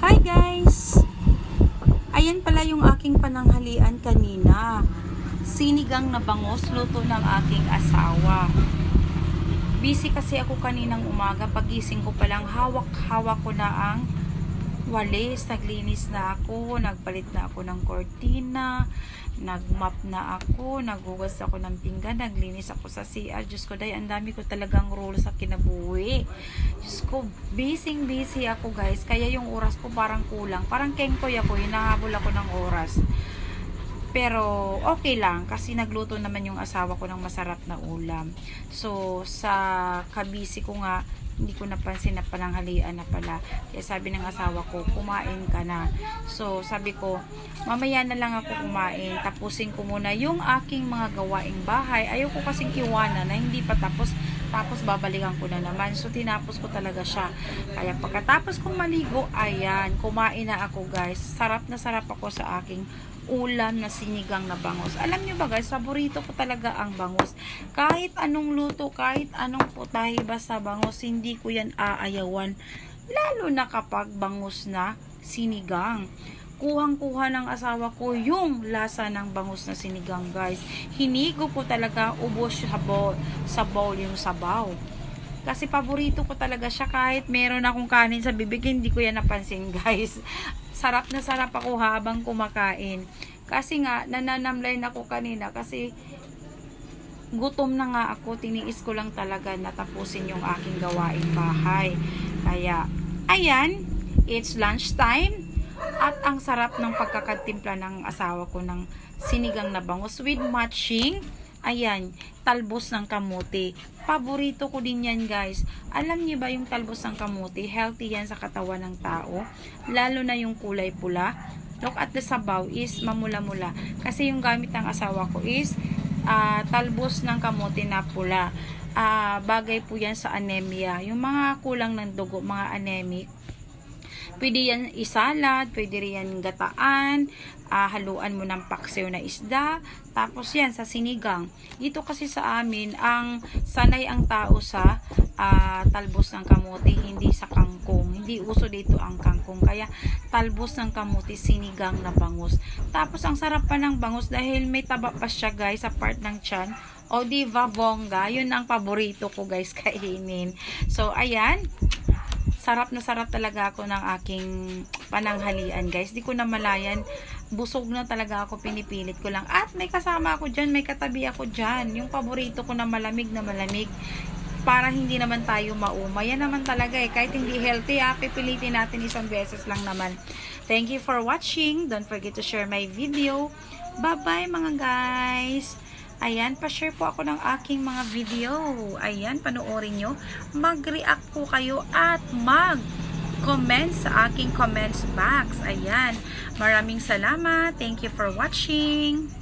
Hi guys! Ayan pala yung aking pananghalian kanina. Sinigang na bangos, luto ng aking asawa. Busy kasi ako kaninang umaga. Pagising ko palang hawak-hawak ko na ang walis. Naglinis na ako. Nagpalit na ako ng kortina. Nagmap na ako. Naghugas ako ng pinggan. Naglinis ako sa CR. Diyos ko, day, ang dami ko talagang rule sa kinabuhi. Diyos ko, busy busy ako guys. Kaya yung oras ko parang kulang. Parang kengkoy ako. Hinahabol ako ng oras. Pero okay lang kasi nagluto naman yung asawa ko ng masarap na ulam. So sa kabisi ko nga hindi ko napansin na pananghalian na pala. Kaya sabi ng asawa ko, kumain ka na. So sabi ko, mamaya na lang ako kumain. Tapusin ko muna yung aking mga gawaing bahay. Ayaw ko kasing iwanan na hindi pa tapos. Tapos babalikan ko na naman. So tinapos ko talaga siya. Kaya pagkatapos kong maligo, ayan, kumain na ako guys. Sarap na sarap ako sa aking ulam na sinigang na bangus. Alam niyo ba guys, paborito ko talaga ang bangus. Kahit anong luto, kahit anong putahe basta bangus, hindi ko yan aayawan. Lalo na kapag bangus na sinigang. Kuhang-kuha ng asawa ko yung lasa ng bangus na sinigang guys. Hinigo ko talaga ubos sa sa bowl yung sabaw. Kasi paborito ko talaga siya kahit meron akong kanin sa bibig, hindi ko yan napansin guys. Sarap na sarap ako habang kumakain. Kasi nga, nananamlay na ako kanina kasi gutom na nga ako, tiniis ko lang talaga natapusin yung aking gawain bahay. Kaya, ayan, it's lunchtime at ang sarap ng pagkakatimpla ng asawa ko ng sinigang na bangus with matching Ayan, talbos ng kamote. Paborito ko din yan guys. Alam niyo ba yung talbos ng kamote? Healthy yan sa katawan ng tao. Lalo na yung kulay pula. Look at the sabaw is mamula-mula. Kasi yung gamit ng asawa ko is ah, talbos ng kamote na pula. Ah, bagay po yan sa anemia. Yung mga kulang ng dugo, mga anemic, Pwede yan isalad, pwede yan gataan, ah, haluan mo ng paksiw na isda, tapos yan sa sinigang. Dito kasi sa amin, ang sanay ang tao sa ah, talbos ng kamote, hindi sa kangkong. Hindi uso dito ang kangkong. Kaya talbos ng kamote, sinigang na bangus. Tapos ang sarap pa ng bangus dahil may taba pa siya guys sa part ng tiyan. O di ba bongga? Yun ang paborito ko guys kainin. So ayan, sarap na sarap talaga ako ng aking pananghalian guys. Di ko na malayan. Busog na talaga ako. Pinipilit ko lang. At may kasama ako dyan. May katabi ako dyan. Yung paborito ko na malamig na malamig. Para hindi naman tayo mauma. Yan naman talaga eh. Kahit hindi healthy ah, pipilitin natin isang beses lang naman. Thank you for watching. Don't forget to share my video. Bye-bye mga guys. Ayan, pa-share po ako ng aking mga video. Ayan, panoorin nyo. Mag-react po kayo at mag-comment sa aking comments box. Ayan, maraming salamat. Thank you for watching.